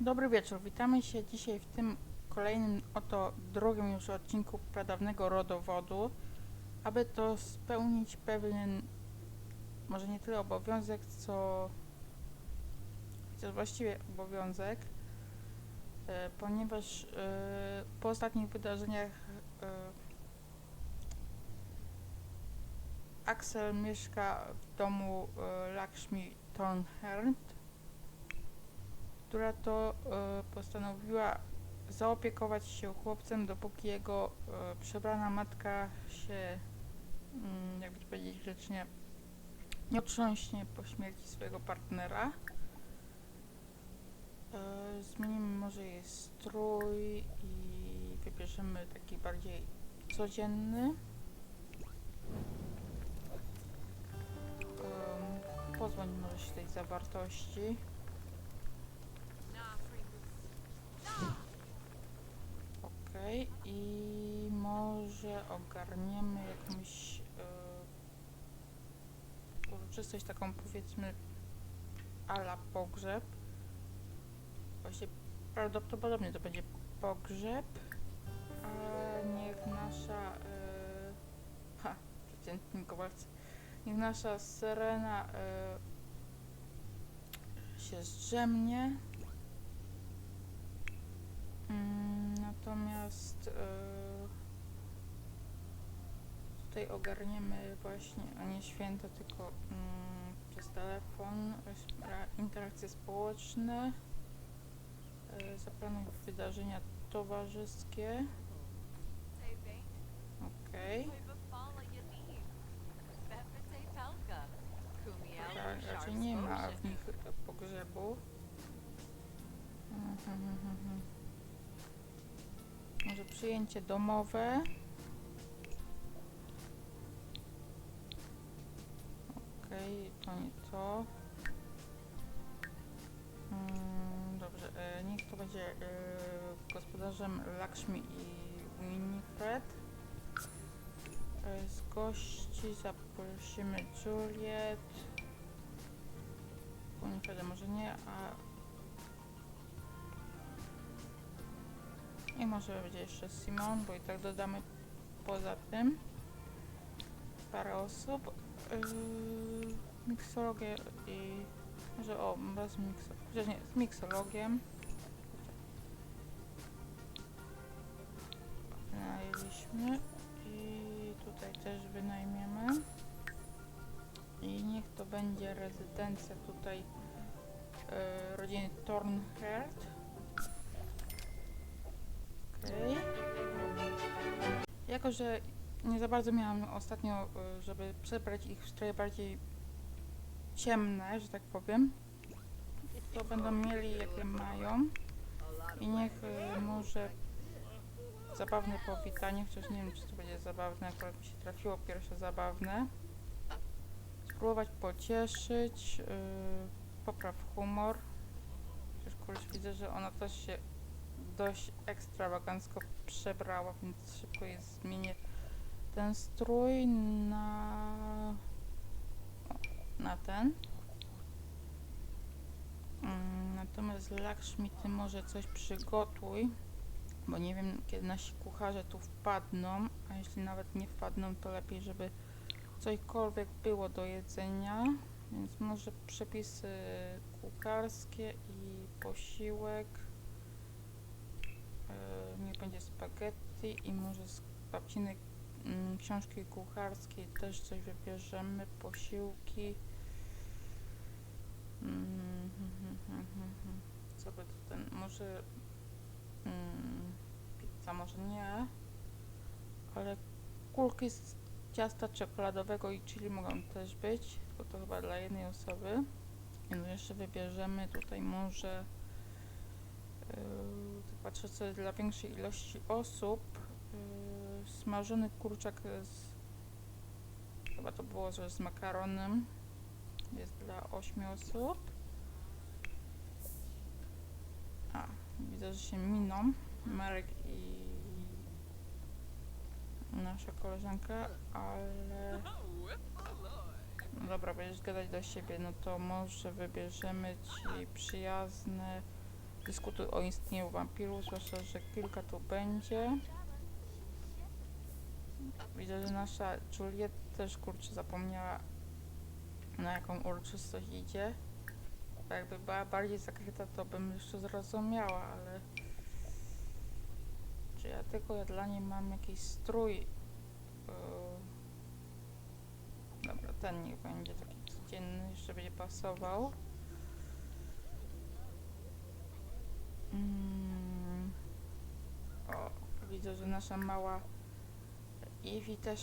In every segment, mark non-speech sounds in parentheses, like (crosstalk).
Dobry wieczór, witamy się dzisiaj w tym kolejnym oto drugim już odcinku pradawnego rodowodu, aby to spełnić pewien, może nie tyle obowiązek, co chociaż właściwie obowiązek, e, ponieważ e, po ostatnich wydarzeniach e, Axel mieszka w domu Lakshmi Thornherd, która to e, postanowiła zaopiekować się chłopcem, dopóki jego e, przebrana matka się, mm, jakby to powiedzieć grzecznie, nie otrząśnie po śmierci swojego partnera. E, zmienimy może jej strój i wybierzemy taki bardziej codzienny. Pozbądź może się tej zawartości. Okej, i może ogarniemy jakąś e, uroczystość taką powiedzmy ala pogrzeb. Właśnie prawdopodobnie to będzie pogrzeb, a niech nasza e, ha, przeciętni niech nasza syrena e, się zdrzemnie. Mm, Natomiast e, tutaj ogarniemy właśnie, a nie święto, tylko mm, przez telefon interakcje społeczne. E, Zaplanuj wydarzenia towarzyskie. Okej. Ra- Raczej nie ma w nich e, pogrzebu. Mhm, mhm, mhm. Może przyjęcie domowe. To. Mm, dobrze, e, niech to będzie e, gospodarzem Lakshmi i Winifred. E, z gości zaprosimy Juliet. Winifreda może nie, a I może będzie jeszcze Simon, bo i tak dodamy poza tym parę osób. Yy, miksologię i może o, bez mikso, chociaż nie, z miksologiem. Wynajęliśmy i tutaj też wynajmiemy. I niech to będzie rezydencja tutaj yy, rodziny Thornherd. Okej. Jako, że nie za bardzo miałam ostatnio, y, żeby przebrać ich w bardziej ciemne, że tak powiem, to będą mieli jakie mają. I niech y, może zabawne powitanie, chociaż nie wiem, czy to będzie zabawne, akurat mi się trafiło pierwsze zabawne. Spróbować pocieszyć, yy, popraw humor. Chociaż kurczę, widzę, że ona też się dość ekstrawagancko przebrała, więc szybko jej zmienię ten strój na, na ten. Mm, Natomiast Lakshmi, ty może coś przygotuj, bo nie wiem kiedy nasi kucharze tu wpadną, a jeśli nawet nie wpadną, to lepiej, żeby cośkolwiek było do jedzenia. Więc może przepisy kucharskie i posiłek. E, niech będzie spaghetti i może z babciny mm, książki kucharskiej też coś wybierzemy, posiłki. Co by to ten, może mm, pizza, może nie, ale kulki z ciasta czekoladowego i chili mogą też być, bo to chyba dla jednej osoby. I no jeszcze wybierzemy tutaj może Yy, patrzę sobie dla większej ilości osób. Yy, smażony kurczak z. Chyba to było, że z makaronem. Jest dla 8 osób. A, widzę, że się miną. Marek i nasza koleżanka, ale. No dobra, będziesz gadać do siebie, no to może wybierzemy ci przyjazne dyskutuj o istnieniu wampirów, zwłaszcza, że kilka tu będzie. Widzę, że nasza Juliet też kurczę zapomniała na jaką uroczystość idzie. Bo Jakby była bardziej zakryta, to bym jeszcze zrozumiała, ale czy ja tylko ja dla niej mam jakiś strój? Yy, Dobra, ten niech będzie taki codzienny, jeszcze będzie pasował. Mm. O, widzę, że nasza mała Ewi też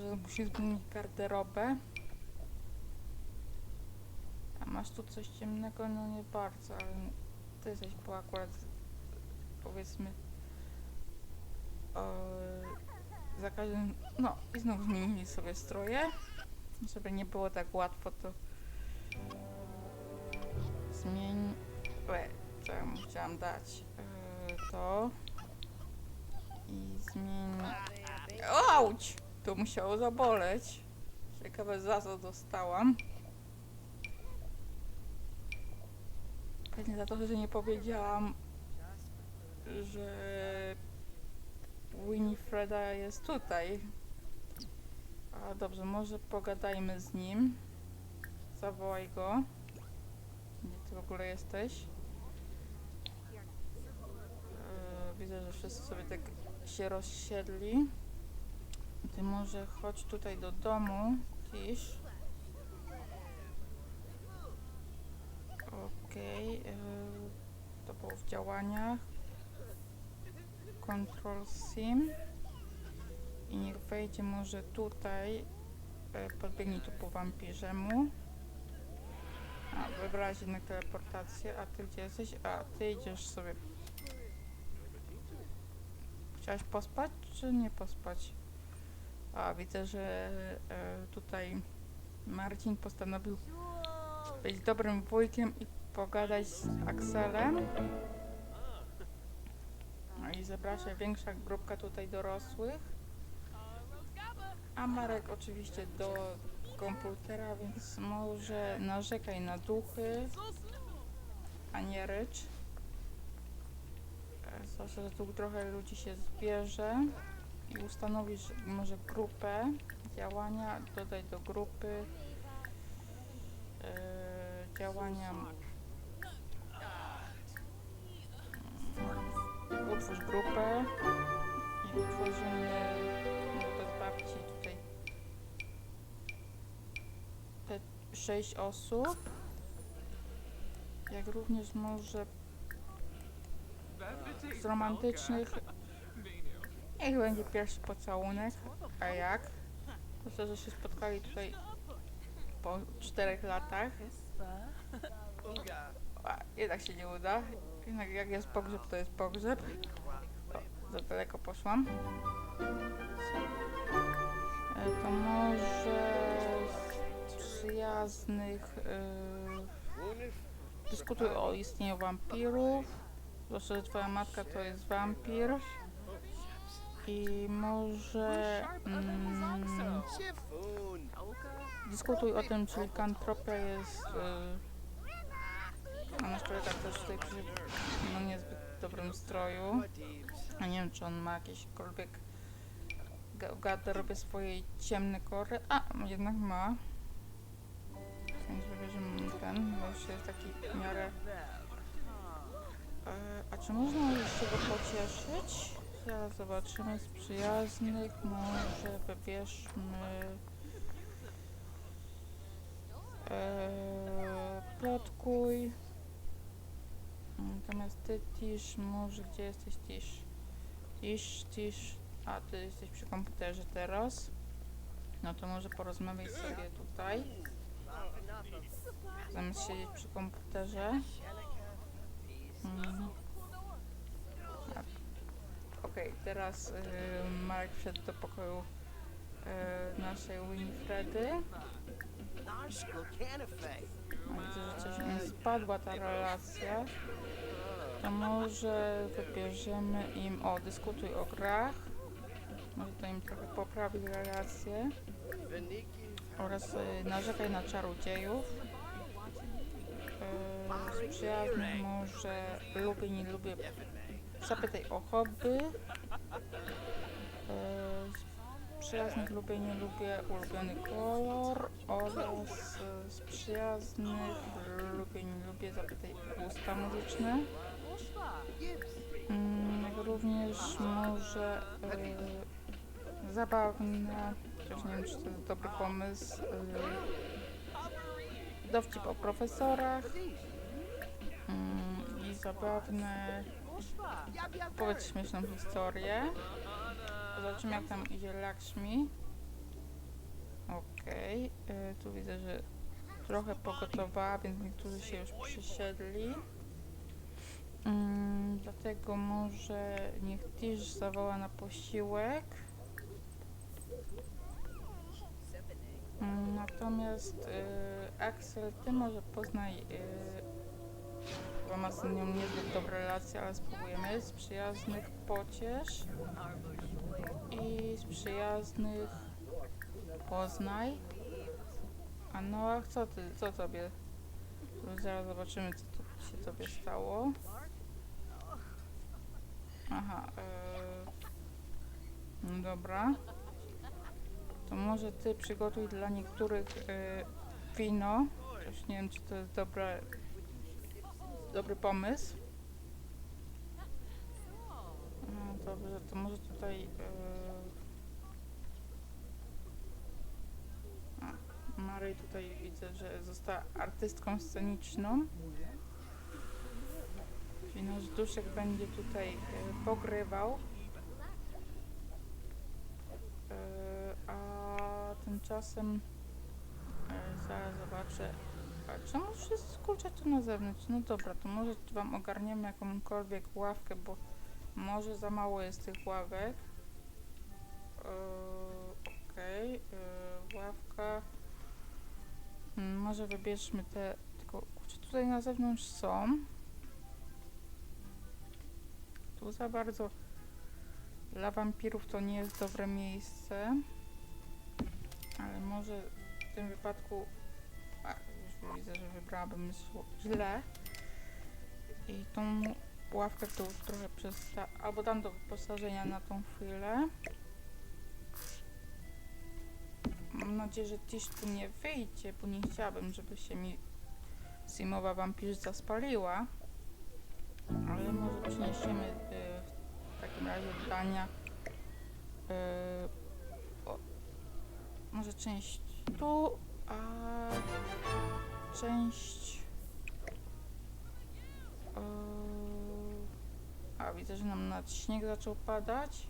że musi zmienić garderobę. Masz tu coś ciemnego? No nie bardzo, ale ty jesteś po akurat powiedzmy e, za każdym, no i znowu zmienili sobie stroje, żeby nie było tak łatwo to zmień, e, co ja mu chciałam dać, e, to i zmień, auć, to musiało zaboleć, ciekawe za co dostałam. Pewnie za to, że nie powiedziałam, że Winifreda jest tutaj. A dobrze, może pogadajmy z nim. Zawołaj go. Gdzie ty w ogóle jesteś? E, widzę, że wszyscy sobie tak się rozsiedli. Ty może chodź tutaj do domu, Tish. E, to było w działaniach. Control Sim. I niech wejdzie może tutaj. E, podbiegnij tu po wampirze mu. A, wybrałaś jednak teleportację. A ty gdzie jesteś? A, ty idziesz sobie. Chciałaś pospać, czy nie pospać? A, widzę, że e, tutaj Marcin postanowił być dobrym wujkiem i pogadać z Akselem. No i zebrała się większa grupka tutaj dorosłych. A Marek oczywiście do komputera, więc może narzekaj na duchy, a nie rycz. Zwłaszcza, że tu trochę ludzi się zbierze i ustanowisz może grupę działania, dodaj do grupy e, działania utwórz grupę i utworzymy bez babci tutaj. Te sześć osób. Jak również może z romantycznych. Niech będzie pierwszy pocałunek a jak? To, że się spotkali tutaj po czterech latach. A, jednak się nie uda. Jednak jak jest pogrzeb, to jest pogrzeb. O, za daleko poszłam. E, To może z przyjaznych... Yy, dyskutuj o istnieniu wampirów. Zwłaszcza, że twoja matka to jest wampir. I może... Mm, dyskutuj o tym, czy likantropia jest... Yy, a nasz kolega też tutaj przy no niezbyt dobrym stroju. A nie wiem, czy on ma jakiekolwiek w garderobie swojej ciemne kory. A, jednak ma. Więc wybierzemy ten, bo jest taki w miarę... E, a czy można jeszcze go pocieszyć? Zaraz zobaczymy z przyjaznych. Może wybierzmy... E, plotkuj. Natomiast ty, Tish, może gdzie jesteś, Tish? Tish, Tish. A, ty jesteś przy komputerze teraz. No to może porozmawiaj sobie tutaj. Zamiast siedzieć przy komputerze. Mm. Tak. Okej, teraz y, Marek wszedł do pokoju y, naszej Winifredy. No, widzę, że coś mi spadła ta relacja. To może wybierzemy im, o, dyskutuj o grach. Może to im trochę poprawi relacje. Oraz y, narzekaj na czarodziejów. Y, może lubię, nie lubię. Zapytaj o hobby. Z przyjaznych lubię, nie lubię ulubiony kolor oraz e, z przyjaznych lubię, nie lubię. Zapytaj o gusta muzyczne. Mm, również może e, zabawne, chociaż nie wiem czy to jest dobry pomysł, e, dowcip o profesorach mm, i zabawne, powiedz śmieszną historię. Zobaczymy jak tam idzie Lakshmi. Okej, e, tu widzę, że trochę pogotowała, więc niektórzy się już przysiedli. Mm, dlatego może niech Tish zawoła na posiłek. Mm, natomiast y, Axel, ty może poznaj, y, bo ma z nią niezbyt dobre relacje, ale spróbujemy. Z przyjaznych pociesz i z przyjaznych poznaj. A Noach, co ty, co tobie? Zaraz zobaczymy, co tu się tobie stało. Aha, yy, dobra. To może ty przygotuj dla niektórych yy, wino. Też nie wiem, czy to jest dobre, dobry pomysł. No dobrze, to może tutaj... Yy... A, Mary tutaj widzę, że została artystką sceniczną. Czyli nasz duszek będzie tutaj e, pogrywał. E, a tymczasem e, zaraz zobaczę. A czemu wszyscy kurczę tu na zewnątrz? No dobra, to może wam ogarniemy jakąkolwiek ławkę, bo może za mało jest tych ławek. Okej, e, ławka. Mm, Może wybierzmy te, tylko kurczę, tutaj na zewnątrz są. Tu za bardzo dla wampirów to nie jest dobre miejsce. Ale może w tym wypadku. A, już widzę, że wybrałabym źle. I tą ławkę tu trochę przesta... albo dam do wyposażenia na tą chwilę. Mam nadzieję, że Tish tu nie wyjdzie, bo nie chciałabym, żeby się mi Simowa wampirzyca spaliła. Ale może przyniesiemy y, w takim razie dania. Y, o, może część tu, a część. y, a widzę, że nam nad śnieg zaczął padać.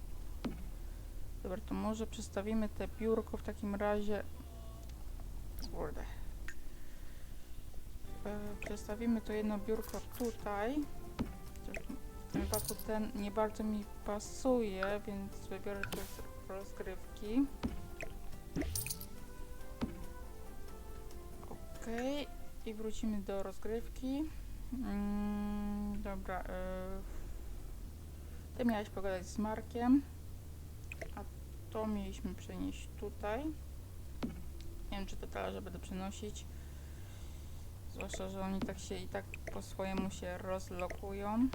Dobra, to może przestawimy te biurko w takim razie. Kurde. E, Przestawimy to jedno biurko tutaj. Wypadku ten nie bardzo mi pasuje, więc wybiorę tu rozgrywki. Okej, i wrócimy do rozgrywki. Mm, dobra, e, ty miałeś pogadać z Markiem, a to mieliśmy przenieść tutaj. Nie wiem, czy te talerze będę przenosić. Zwłaszcza, że oni tak się i tak po swojemu się rozlokują.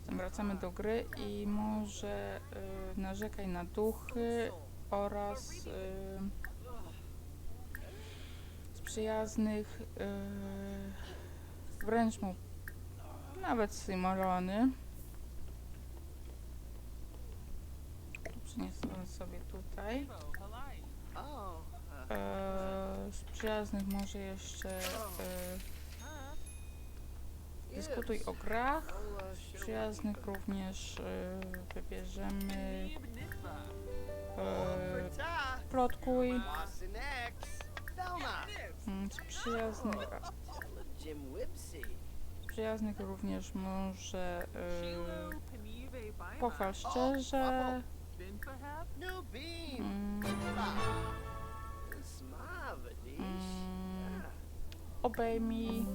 Zatem wracamy do gry i może y, narzekaj na duchy oraz y, z przyjaznych y, wręcz mu nawet Simorony. Przyniosę sobie tutaj. Oh, Eee, z przyjaznych może jeszcze eee, dyskutuj o grach. Z przyjaznych również eee, wybierzemy Ta, plotkuj. Mm, Z przyjaznych, z przyjaznych również może eee, pochwal szczerze. Mm, Mm. obejmij. (laughs)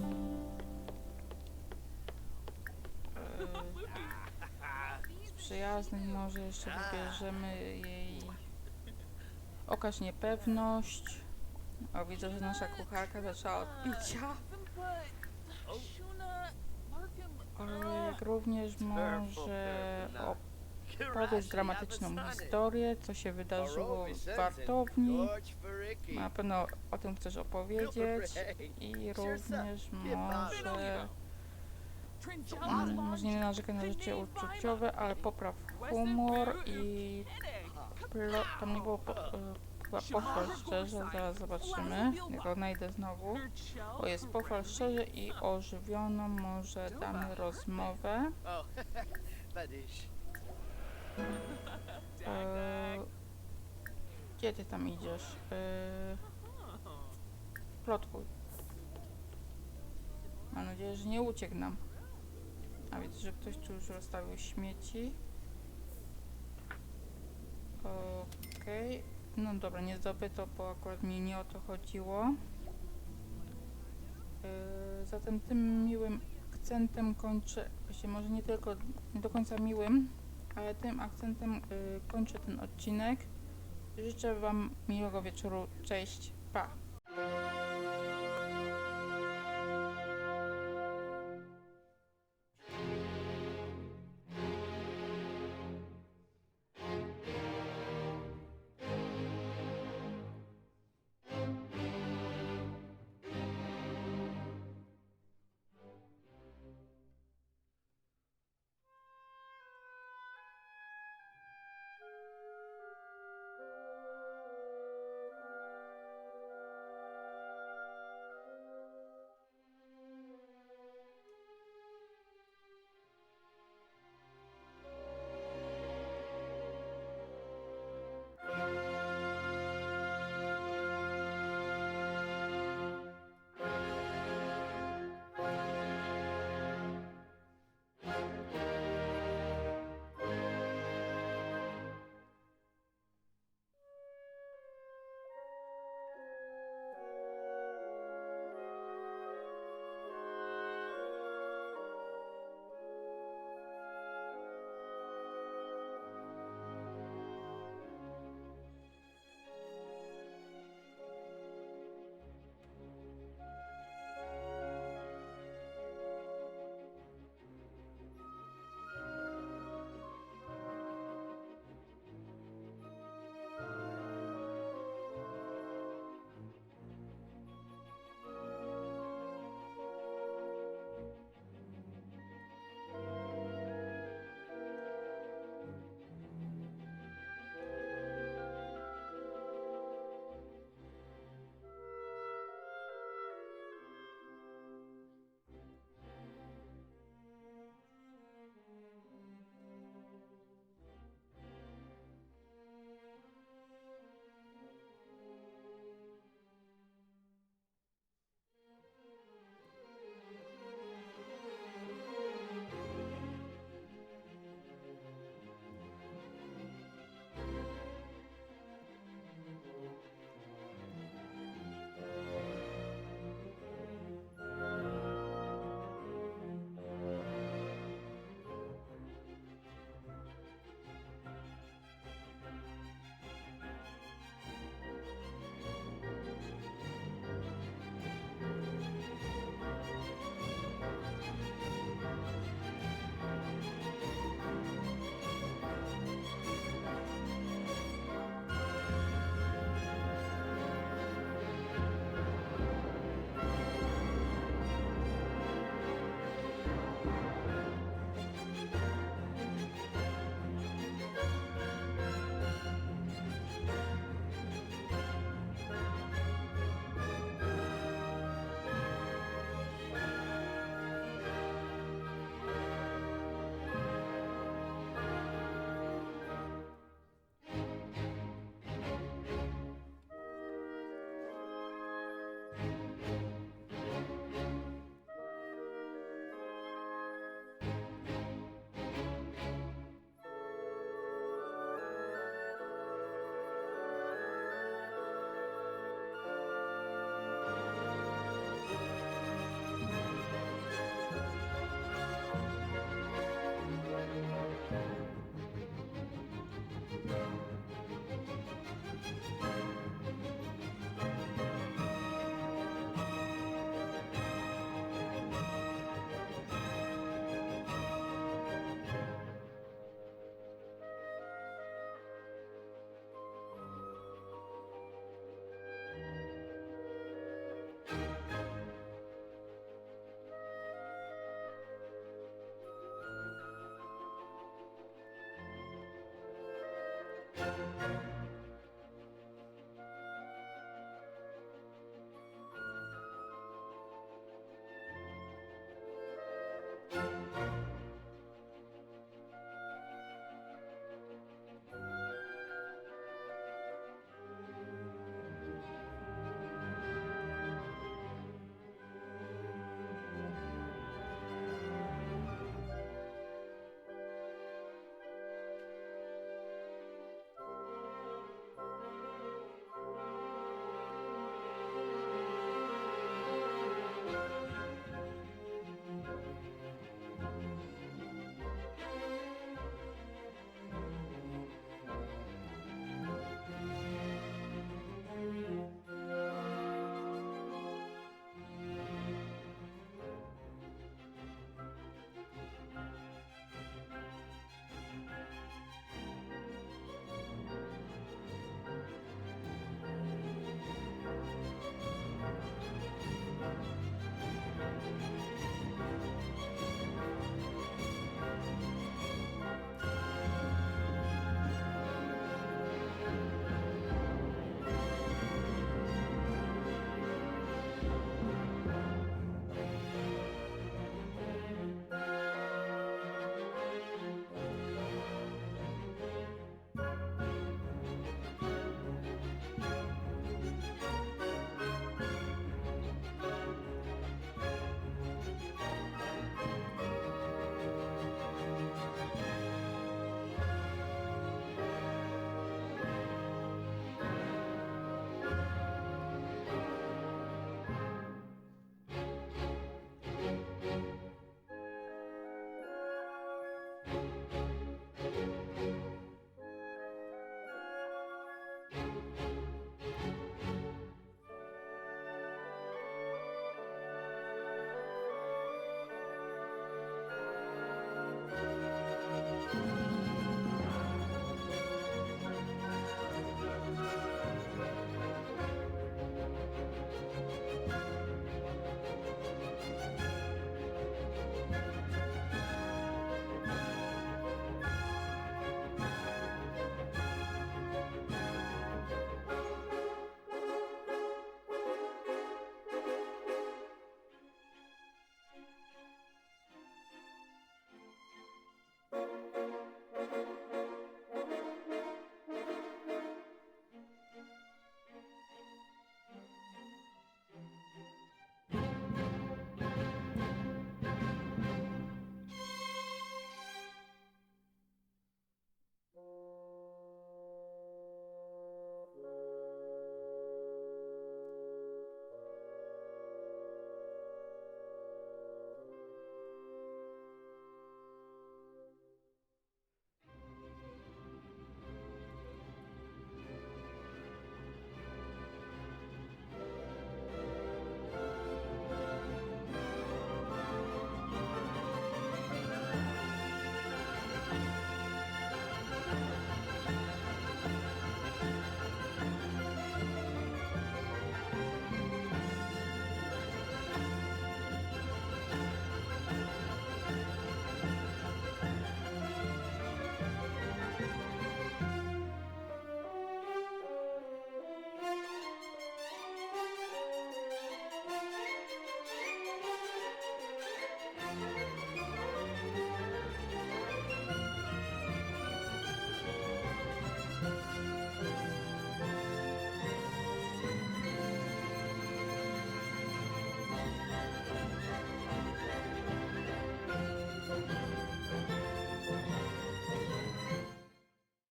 Z przyjaznych może jeszcze wybierzemy jej okaż niepewność. O, widzę, że nasza kucharka zaczęła od picia. Ale jak również może opowiedzieć dramatyczną historię, co się wydarzyło w wartowni. Na pewno o tym chcesz opowiedzieć. I również może... Mm, może nie narzekaj na rzeczy uczuciowe, ale popraw humor i tam nie było po, chyba pochwał szczerze, zaraz zobaczymy, jak odnajdę znowu. O, jest pochwał szczerze i ożywioną może damy rozmowę. (laughs) Oh, (laughs) Badish. E, gdzie ty tam idziesz? E, plotkuj. Mam nadzieję, że nie uciekł nam. A widzę, że ktoś tu już rozstawił śmieci. Okej. No dobra, nie zdobyto, bo akurat mi nie o to chodziło. Yy, zatem tym miłym akcentem kończę, właściwie może nie tylko, nie do końca miłym, ale tym akcentem yy, kończę ten odcinek. Życzę Wam miłego wieczoru. Cześć, pa!